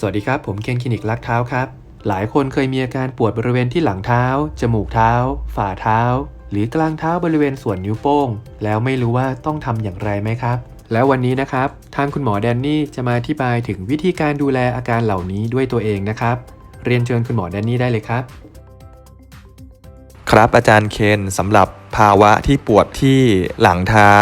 สวัสดีครับ ผมเคนคลินิกลักเท้าครับ หลายคนเคยมีอาการปวดบริเวณที่หลังเท้า จมูกเท้า ฝ่าเท้า หรือกลางเท้าบริเวณส่วนนิ้วโป้ง แล้วไม่รู้ว่าต้องทำอย่างไรไหมครับ แล้ววันนี้นะครับ ทางคุณหมอแดนนี่จะมาอธิบายถึงวิธีการดูแลอาการเหล่านี้ด้วยตัวเองนะครับ เรียนเชิญคุณหมอแดนนี่ได้เลยครับ ครับอาจารย์เคนสำหรับ ภาวะที่ปวดที่หลังเท้า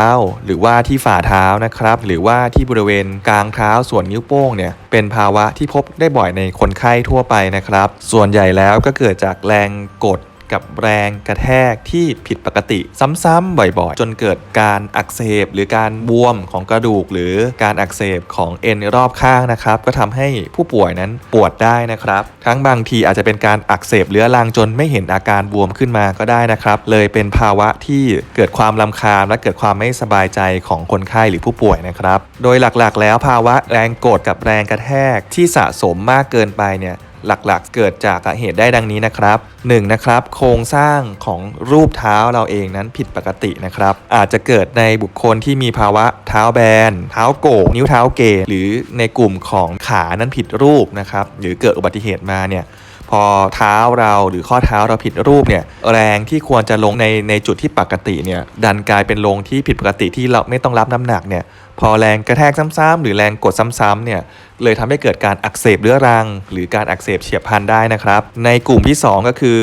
หรือว่าที่ฝ่าเท้านะครับ หรือว่าที่บริเวณกลางเท้าส่วนนิ้วโป้งเนี่ยเป็นภาวะที่พบได้บ่อยในคนไข้ทั่วไปนะครับ ส่วนใหญ่แล้วก็เกิดจากแรงกด กับแรงกระแทกที่ผิดปกติซ้ำๆบ่อยๆ จนเกิดการอักเสบ หรือการบวมของกระดูก หรือการอักเสบของเอ็นรอบข้างนะครับก็ทำให้ผู้ป่วยนั้นปวดได้นะครับ ทั้งบางทีอาจจะเป็นการอักเสบเรื้อรังจนไม่เห็นอาการบวมขึ้นมาก็ได้นะครับ เลยเป็นภาวะที่เกิดความลำคาญและเกิดความไม่สบายใจของคนไข้หรือผู้ป่วยนะครับ โดยหลักๆ แล้วภาวะแรงกดกับแรงกระแทกที่สะสมมากเกินไปเนี่ย หลักๆ เกิดจากเหตุได้ดังนี้นะครับ 1. นะครับโครงสร้างของรูปเท้าเราเองนั้นผิดปกตินะครับ อาจจะเกิดในบุคคลที่มีภาวะเท้าแบน เท้าโก่งนิ้วเท้าเกยหรือในกลุ่มของขานั้นผิดรูปนะครับ หรือเกิดอุบัติเหตุมาเนี่ยพอเท้าเราหรือข้อเท้าเราผิดรูปเนี่ยแรงที่ควรจะลงในในจุดที่ปกติเนี่ยดันกลายเป็นลงที่ผิดปกติที่เราไม่ต้องรับน้ำหนักเนี่ยพอแรงกระแทกซ้ำๆหรือแรงกดซ้ำๆเนี่ย เลยทำให้เกิดการอักเสบเรื้อรัง หรือการอักเสบเฉียบพลันได้นะครับ ในกลุ่มที่ 2 ก็คือ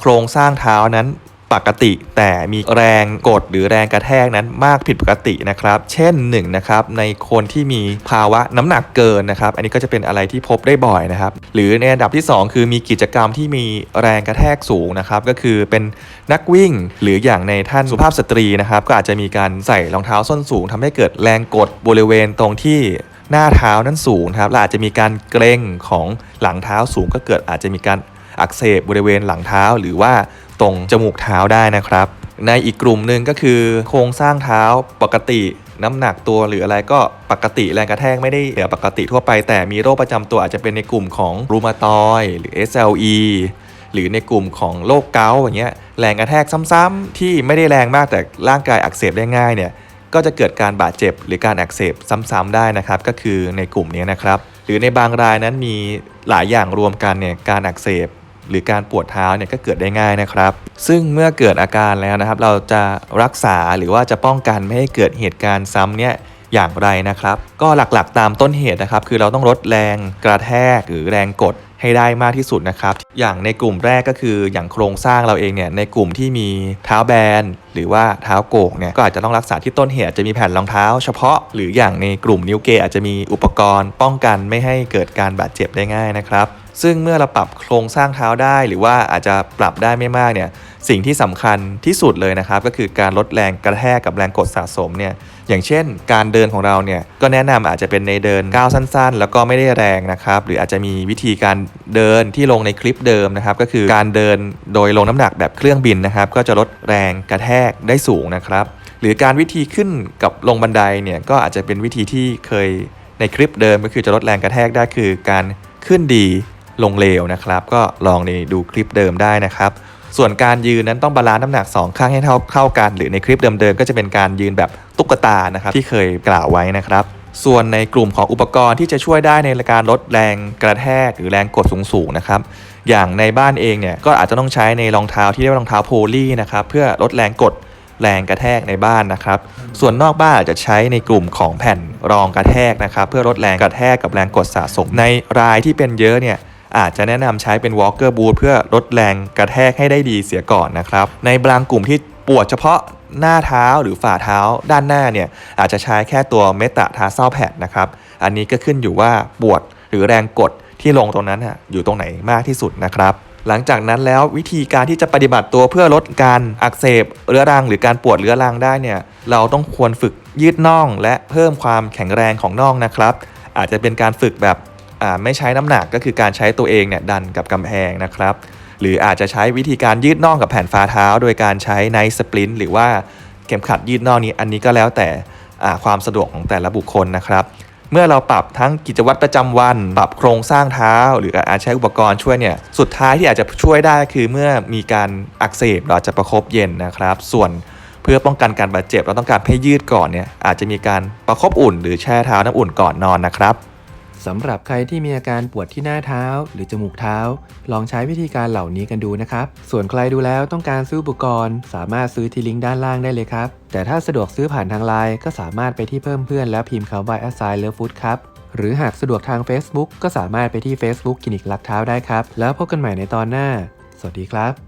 โครงสร้างเท้านั้นปกติแต่มีแรงกดหรือแรงกระแทกนั้นมากผิดปกตินะครับ เช่น1นะครับในคนที่มีภาวะน้ำหนักเกินนะครับ อันนี้ก็จะเป็นอะไรที่พบได้บ่อยนะครับ หรือในอันดับที่ 2 คือมีกิจกรรมที่มีแรงกระแทกสูงนะครับ ก็คือเป็นนักวิ่งหรืออย่างในท่านสุภาพสตรีนะครับ ก็อาจจะมีการใส่รองเท้าส้นสูงทำให้เกิดแรงกดบริเวณตรงที่ หน้าเท้านั้นสูงครับและอาจจะมีการเกร็งของหลังเท้าสูงก็เกิดอาจจะมีการอักเสบบริเวณหลังเท้าหรือว่าตรงจมูกเท้าได้นะครับ ในอีกกลุ่มหนึ่งก็คือโครงสร้างเท้าปกติ น้ำหนักตัวหรืออะไรก็ปกติแรงกระแทกไม่ได้เหนือปกติทั่วไป แต่มีโรคประจำตัวอาจจะเป็นในกลุ่มของรูมาตอยหรือ SLE หรือในกลุ่มของโรคเกาต์อย่างเงี้ยแรงกระแทกซ้ำๆที่ไม่ได้แรงมากแต่ร่างกายอักเสบได้ง่ายเนี่ย ก็จะเกิดการบาดเจ็บหรือการอักเสบซ้ำๆได้นะครับ ก็คือในกลุ่มนี้นะครับ หรือในบางรายนั้นมีหลายอย่างรวมกันเนี่ยการอักเสบหรือการปวดเท้าเนี่ยก็เกิดได้ง่ายนะครับ ซึ่งเมื่อเกิดอาการแล้วนะครับ เราจะรักษาหรือว่าจะป้องกันไม่ให้เกิดเหตุการณ์ซ้ำเนี่ย อย่างไรนะครับ ก็หลักๆตามต้นเหตุนะครับ คือเราต้องลดแรงกระแทกหรือแรงกดให้ได้มากที่สุดนะครับ อย่างในกลุ่มแรกก็คืออย่างโครงสร้างเราเองเนี่ยในกลุ่มที่มีเท้าแบนหรือว่าเท้าโก่งเนี่ยก็อาจจะต้องรักษาที่ต้นเหตุจะมีแผ่นรองเท้าเฉพาะ หรืออย่างในกลุ่มนิ้วเกยอาจจะมีอุปกรณ์ป้องกันไม่ให้เกิดการบาดเจ็บได้ง่ายนะครับ ซึ่งเมื่อเราปรับโครงสร้างเท้าได้หรือว่าอาจจะปรับได้ไม่มากเนี่ยสิ่งที่สำคัญที่สุดเลยนะครับ ก็คือการลดแรงกระแทกกับแรงกดสะสมเนี่ย อย่างเช่น การเดินของเราเนี่ยก็แนะนำอาจจะเป็นในเดินก้าวสั้น ๆ แล้วก็ไม่ได้แรงนะครับหรืออาจจะมีวิธีการเดินที่ลงในคลิปเดิมนะครับก็คือการเดินโดยลงน้ำหนักแบบเครื่องบินนะครับก็จะลดแรงกระแทกได้สูงนะครับหรือการวิธีขึ้นกับลงบันไดเนี่ยก็อาจจะเป็นวิธีที่เคยในคลิปเดิมก็คือจะลดแรงกระแทกได้คือการขึ้นดีลงเลวนะครับ ก็ลองในดูคลิปเดิมได้นะครับ ส่วนการยืนนั้นต้องบาลานซ์น้ำหนัก 2 ข้างให้เท่าเข้ากัน หรือในคลิปเดิมๆก็จะเป็นการยืนแบบตุ๊กตานะครับที่เคยกล่าวไว้นะครับ ส่วนในกลุ่มของอุปกรณ์ที่จะช่วยได้ในการลดแรงกระแทกหรือแรงกดสูงๆนะครับอย่างในบ้านเองเนี่ยก็อาจจะต้องใช้ในรองเท้าที่เรียกว่ารองเท้าโพลีนะครับเพื่อลดแรงกดแรงกระแทกในบ้านนะครับ ส่วนนอกบ้านอาจจะใช้ในกลุ่มของแผ่นรองกระแทกนะครับ เพื่อลดแรงกระแทกกับแรงกดสะสมในรายที่เป็นเยอะเนี่ย อาจจะแนะนำใช้เป็น walker boot เพื่อลดแรงกระแทกให้ได้ดีเสียก่อนนะครับ ในบางกลุ่มที่ปวดเฉพาะหน้าเท้าหรือฝ่าเท้าด้านหน้าเนี่ยอาจจะใช้แค่ตัวเมตาทาเซลแพดนะครับ อันนี้ก็ขึ้นอยู่ว่าปวดหรือแรงกดที่ลงตรงนั้นอยู่ตรงไหนมากที่สุดนะครับ หลังจากนั้นแล้ววิธีการที่จะปฏิบัติตัวเพื่อลดการอักเสบเรื้อรังหรือการปวดเรื้อรังได้เนี่ยเราต้องควรฝึกยืดน่องและเพิ่มความแข็งแรงของน่องนะครับ อาจจะเป็นการฝึกแบบ ไม่ใช้น้ำหนักก็คือการใช้ตัวเองเนี่ยดันกับกำแพงนะครับ หรืออาจจะใช้วิธีการยืดน่องกับแผ่นฝ่าเท้า โดยการใช้ไนท์สปรินต์หรือว่าเข็มขัดยืดน่องนี้อันนี้ก็แล้วแต่ความสะดวกของแต่ละบุคคลนะครับ เมื่อเราปรับทั้งกิจวัตรประจำวัน ปรับโครงสร้างเท้า หรืออาจใช้อุปกรณ์ช่วยเนี่ยสุดท้ายที่อาจจะช่วยได้คือเมื่อมีการอักเสบเราจจะประคบเย็นนะครับ ส่วนเพื่อป้องกันการบาดเจ็บเราต้องการให้ยืดก่อนเนี่ยอาจจะมีการประคบอุ่น หรือแช่เท้าน้ำอุ่นก่อนนอนนะครับ สำหรับใครที่มีอาการปวดที่หน้าเท้า หรือจมูกเท้า ลองใช้วิธีการเหล่านี้กันดูนะครับ ส่วนใครดูแล้วต้องการซื้ออุปกรณ์ สามารถซื้อที่ลิงก์ด้านล่างได้เลยครับ แต่ถ้าสะดวกซื้อผ่านทางไลน์ก็สามารถไปที่เพิ่มเพื่อนแล้วพิมพ์คำว่า a s i g n Love Food ครับ หรือหากสะดวกทาง Facebook ก็สามารถไปที่ Facebook คลินิกลักเท้าได้ครับ แล้วพบกันใหม่ในตอนหน้า สวัสดีครับ